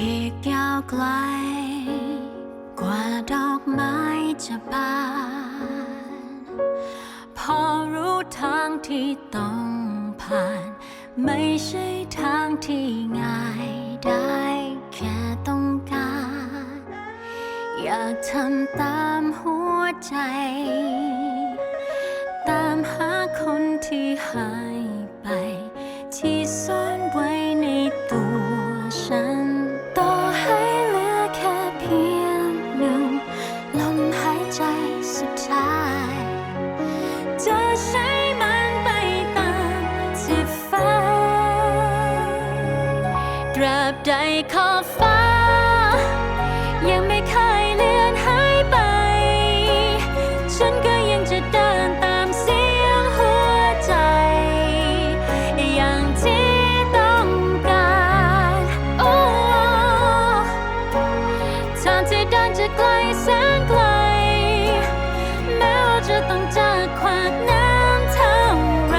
อีกยาวไกล กว่าดอกไม้จะบาน พอรู้ทางที่ต้องผ่าน ไม่ใช่ทางที่ง่ายได้แค่ต้องการ อยากทำตามหัวใจ ตามหาคนที่หาย ตราบใดขอบฟ้า ยังไม่เคยเลือนหายไป ฉันก็ยังจะเดินตามเสียงหัวใจ อย่างที่ต้องการโอ้ทางที่เดินจะไกลแสนไกล แม้ว่าจะต้องเจอขวากน้ำเท่าไร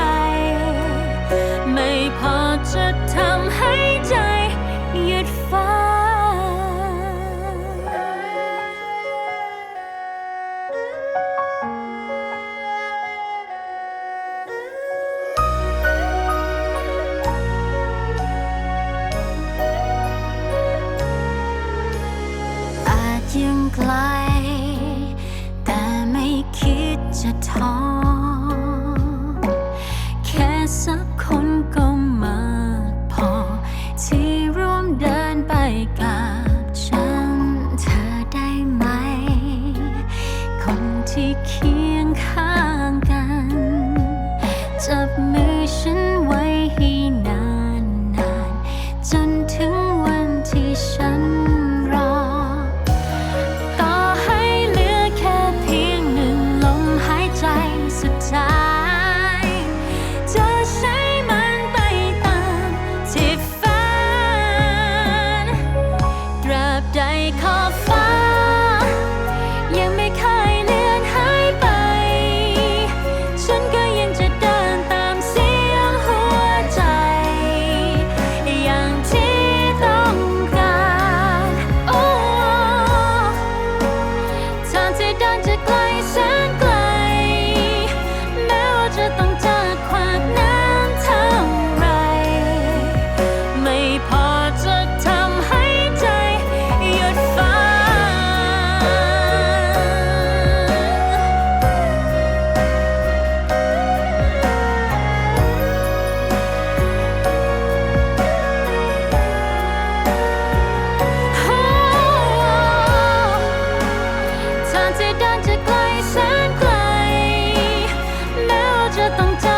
ไม่พอจะทำให้ใจห ไกล แต่ไม่คิดจะท้อ 这ะต้